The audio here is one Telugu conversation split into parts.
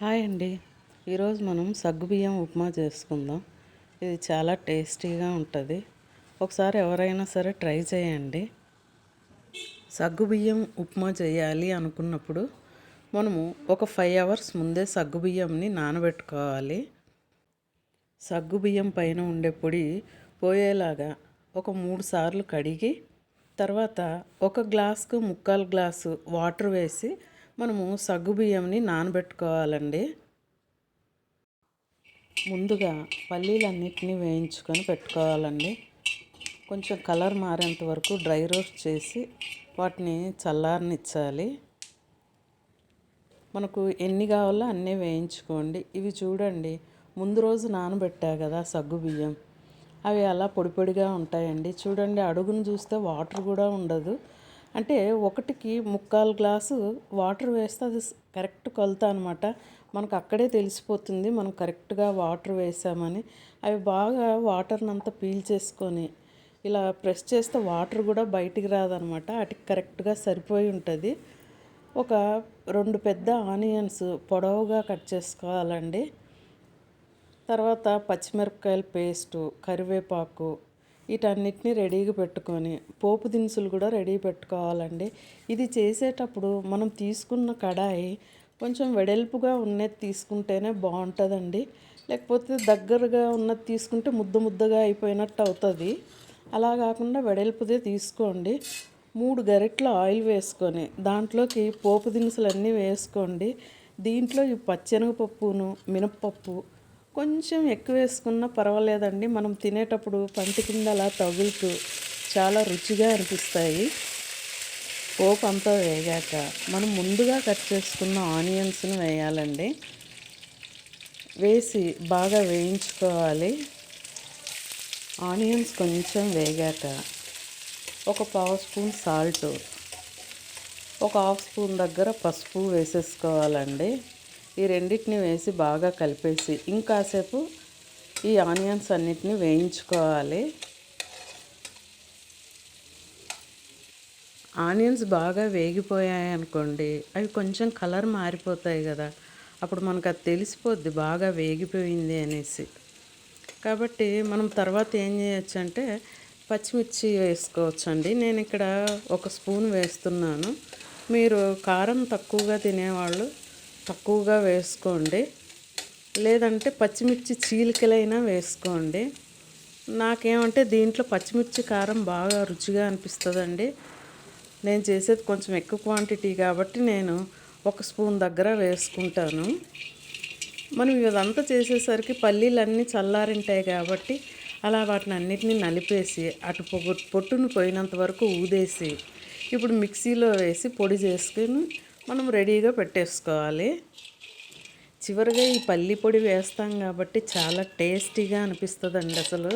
హాయ్ అండి. ఈరోజు మనం సగ్గుబియ్యం ఉప్మా చేసుకుందాం. ఇది చాలా టేస్టీగా ఉంటుంది. ఒకసారి ఎవరైనా సరే ట్రై చేయండి. సగ్గుబియ్యం ఉప్మా చేయాలి అనుకున్నప్పుడు మనము ఒక ఫైవ్ అవర్స్ ముందే సగ్గుబియ్యంని నానబెట్టుకోవాలి. సగ్గుబియ్యం పైన ఉండే పొడి పోయేలాగా ఒక మూడు సార్లు కడిగి తర్వాత ఒక గ్లాసుకు ముక్కాలు గ్లాసు వాటర్ వేసి మనము సగ్గుబియ్యంని నానబెట్టుకోవాలండి. ముందుగా పల్లీలన్నిటినీ వేయించుకొని పెట్టుకోవాలండి. కొంచెం కలర్ మారేంత వరకు డ్రై రోస్ట్ చేసి వాటిని చల్లారనిచ్చాలి. మనకు ఎన్ని కావాలో అన్నీ వేయించుకోండి. ఇవి చూడండి ముందు రోజు నానబెట్టా కదా సగ్గు బియ్యం. అవి అలా పొడి పొడిగా ఉంటాయండి. చూడండి అడుగును చూస్తే వాటర్ కూడా ఉండదు. అంటే ఒకటికి ముక్కాలు గ్లాసు వాటర్ వేస్తే అది కరెక్ట్ కొలత అనమాట మనకు అక్కడే తెలిసిపోతుంది మనం కరెక్ట్గా వాటర్ వేసామని. అవి బాగా వాటర్ని అంతా పీల్చేసుకొని ఇలా ప్రెస్ చేస్తే వాటర్ కూడా బయటికి రాదనమాట వాటికి కరెక్ట్గా సరిపోయి ఉంటుంది. ఒక రెండు పెద్ద ఆనియన్స్ పొడవుగా కట్ చేసుకోవాలండి. తర్వాత పచ్చిమిరపకాయల పేస్టు కరివేపాకు వీటన్నిటిని రెడీగా పెట్టుకొని పోపు దినుసులు కూడా రెడీ పెట్టుకోవాలండి. ఇది చేసేటప్పుడు మనం తీసుకున్న కడాయి కొంచెం వెడల్పుగా ఉన్నది తీసుకుంటేనే బాగుంటుందండి. లేకపోతే దగ్గరగా ఉన్నది తీసుకుంటే ముద్ద ముద్దగా అయిపోయినట్టు అవుతుంది. అలా కాకుండా వెడల్పుదే తీసుకోండి. మూడు గరిట్ల ఆయిల్ వేసుకొని దాంట్లోకి పోపు దినుసులు అన్నీ వేసుకోండి. దీంట్లో ఈ పచ్చెనగపప్పును మినప్పప్పు కొంచెం ఎక్కువ వేసుకున్నా పర్వాలేదండి. మనం తినేటప్పుడు పంటి కింద అలా తగులుతూ చాలా రుచిగా అనిపిస్తాయి. పోపు అంతా వేగాక మనం ముందుగా కట్ చేసుకున్న ఆనియన్స్ని వేయాలండి. వేసి బాగా వేయించుకోవాలి. ఆనియన్స్ కొంచెం వేగాక ఒక పావు స్పూన్ సాల్ట్ ఒక హాఫ్ స్పూన్ దగ్గర పసుపు వేసేసుకోవాలండి. ఈ రెండింటిని వేసి బాగా కలిపేసి ఇంకాసేపు ఈ ఆనియన్స్ అన్నిటిని వేయించుకోవాలి. ఆనియన్స్ బాగా వేగిపోయాయి అనుకోండి అవి కొంచెం కలర్ మారిపోతాయి కదా అప్పుడు మనకు అది తెలిసిపోద్ది బాగా వేగిపోయింది అనేసి. కాబట్టి మనం తర్వాత ఏం చేయొచ్చు అంటే పచ్చిమిర్చి వేసుకోవచ్చండి. నేను ఇక్కడ ఒక స్పూన్ వేస్తున్నాను. మీరు కారం తక్కువగా తినేవాళ్ళు తక్కువగా వేసుకోండి. లేదంటే పచ్చిమిర్చి చీలికలైనా వేసుకోండి. నాకేమంటే దీంట్లో పచ్చిమిర్చి కారం బాగా రుచిగా అనిపిస్తుందండి. నేను చేసేది కొంచెం ఎక్కువ క్వాంటిటీ కాబట్టి నేను ఒక స్పూన్ దగ్గర వేసుకుంటాను. మనం ఇదంతా చేసేసరికి పల్లీలు అన్నీ చల్లారింటాయి కాబట్టి అలా వాటిని అన్నిటినీ నలిపేసి అటు పొట్టును పోయినంత వరకు ఊదేసి ఇప్పుడు మిక్సీలో వేసి పొడి చేసుకుని మనం రెడీగా పెట్టేసుకోవాలి. చివరిగా ఈ పల్లి పొడి వేస్తాం కాబట్టి చాలా టేస్టీగా అనిపిస్తుందండి అసలు.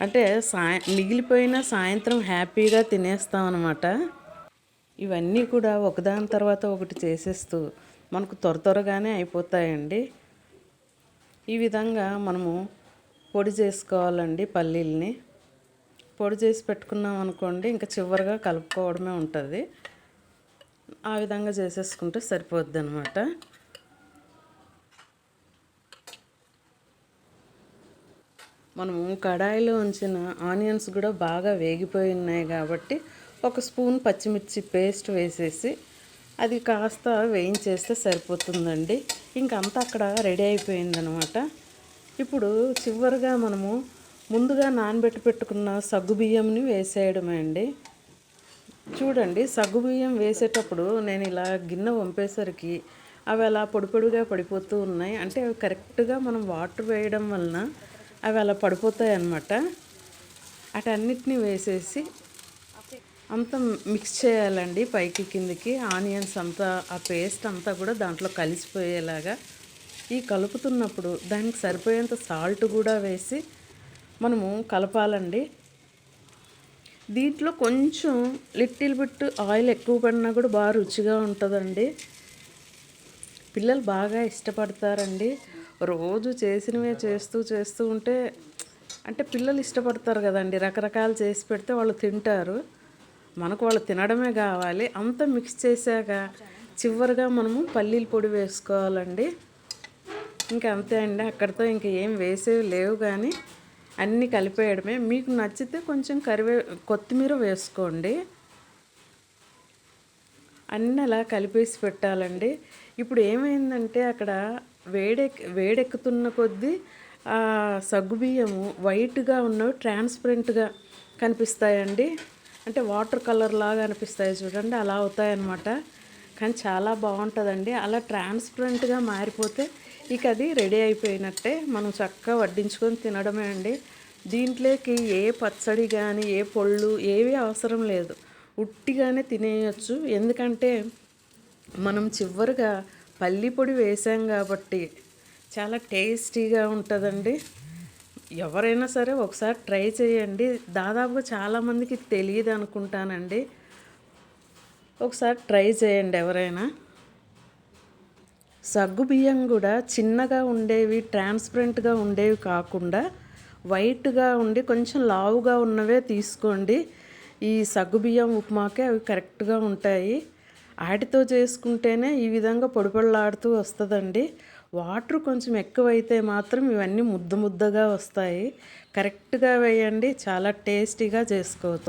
అంటే సాయ మిగిలిపోయిన సాయంత్రం హ్యాపీగా తినేస్తాం అనమాట ఇవన్నీ కూడా ఒకదాని తర్వాత ఒకటి చేసేస్తూ మనకు త్వర త్వరగానే అయిపోతాయండి. ఈ విధంగా మనము పొడి చేసుకోవాలండి పల్లీల్ని. పొడి చేసి పెట్టుకున్నాం అనుకోండి ఇంకా చివరిగా కలుపుకోవడమే ఉంటుంది. ఆ విధంగా చేసేసుకుంటే సరిపోద్ది అనమాట మనము కడాయిలో ఉంచిన ఆనియన్స్ కూడా బాగా వేగిపోయి ఉన్నాయి కాబట్టి ఒక స్పూన్ పచ్చిమిర్చి పేస్ట్ వేసేసి అది కాస్త వేయించేస్తే సరిపోతుందండి. ఇంకంతా అక్కడ రెడీ అయిపోయిందనమాట ఇప్పుడు చివరిగా మనము ముందుగా నానబెట్టి పెట్టుకున్న సగ్గు బియ్యంని వేసేయడమే అండి. చూడండి సగ్గుబియ్యం వేసేటప్పుడు నేను ఇలా గిన్నె వంపేసరికి అవి అలా పొడిపొడిగా పడిపోతూ ఉన్నాయి. అంటే అవి కరెక్ట్గా మనం వాటర్ వేయడం వలన అవి అలా పడిపోతాయి అన్నమాట. అటన్నిటిని వేసేసి అంతా మిక్స్ చేయాలండి పైకి కిందికి. ఆనియన్స్ అంతా ఆ పేస్ట్ అంతా కూడా దాంట్లో కలిసిపోయేలాగా. ఈ కలుపుతున్నప్పుడు దానికి సరిపోయేంత సాల్ట్ కూడా వేసి మనము కలపాలండి. దీంట్లో కొంచెం లిటిల్ బిట్ ఆయిల్ ఎక్కువ పడినా కూడా బాగా రుచిగా ఉంటుందండి. పిల్లలు బాగా ఇష్టపడతారండి. రోజు చేసినవే చేస్తూ చేస్తూ ఉంటే అంటే పిల్లలు ఇష్టపడతారు కదండి. రకరకాలు చేసి పెడితే వాళ్ళు తింటారు. మనకు వాళ్ళు తినడమే కావాలి. అంతా మిక్స్ చేశాక చివరిగా మనము పల్లీల పొడి వేసుకోవాలండి. ఇంకా అంతే అండి. అక్కడితో ఇంకా ఏం వేసేవి లేవు కానీ అన్నీ కలిపేయడమే. మీకు నచ్చితే కొంచెం కరివే కొత్తిమీర వేసుకోండి. అన్నీ అలా కలిపేసి పెట్టాలండి. ఇప్పుడు ఏమైందంటే అక్కడ వేడెక్ వేడెక్కుతున్న కొద్దీ ఆ సగ్గుబియ్యము వైట్గా ఉన్నవి ట్రాన్స్పరెంట్గా కనిపిస్తాయండి. అంటే వాటర్ కలర్ లాగా అనిపిస్తాయి చూడండి అలా అవుతాయన్నమాట. కానీ చాలా బాగుంటుందండి. అలా ట్రాన్స్పరెంట్గా మారిపోతే ఇక అది రెడీ అయిపోయినట్టే మనం చక్కగా వడ్డించుకొని తినడమే అండి. దీంట్లోకి ఏ పచ్చడి కానీ ఏ పొళ్ళు ఏవి అవసరం లేదు. ఉట్టిగానే తినేయచ్చు. ఎందుకంటే మనం చివరిగా పల్లి పొడి వేసాం కాబట్టి చాలా టేస్టీగా ఉంటుందండి. ఎవరైనా సరే ఒకసారి ట్రై చేయండి. దాదాపుగా చాలామందికి తెలియదు అనుకుంటానండి ఒకసారి ట్రై చేయండి ఎవరైనా. సగ్గుబియ్యం కూడా చిన్నగా ఉండేవి ట్రాన్స్పరెంట్గా ఉండేవి కాకుండా వైట్గా ఉండి కొంచెం లావుగా ఉన్నవే తీసుకోండి. ఈ సగ్గుబియ్యం ఉప్మాకే అవి కరెక్ట్గా ఉంటాయి. వాటితో చేసుకుంటేనే ఈ విధంగా పొడిపొడలాడుతూ వస్తుందండి. వాటర్ కొంచెం ఎక్కువైతే మాత్రం ఇవన్నీ ముద్ద ముద్దగా వస్తాయి. కరెక్ట్గా వేయండి చాలా టేస్టీగా చేసుకోవచ్చు.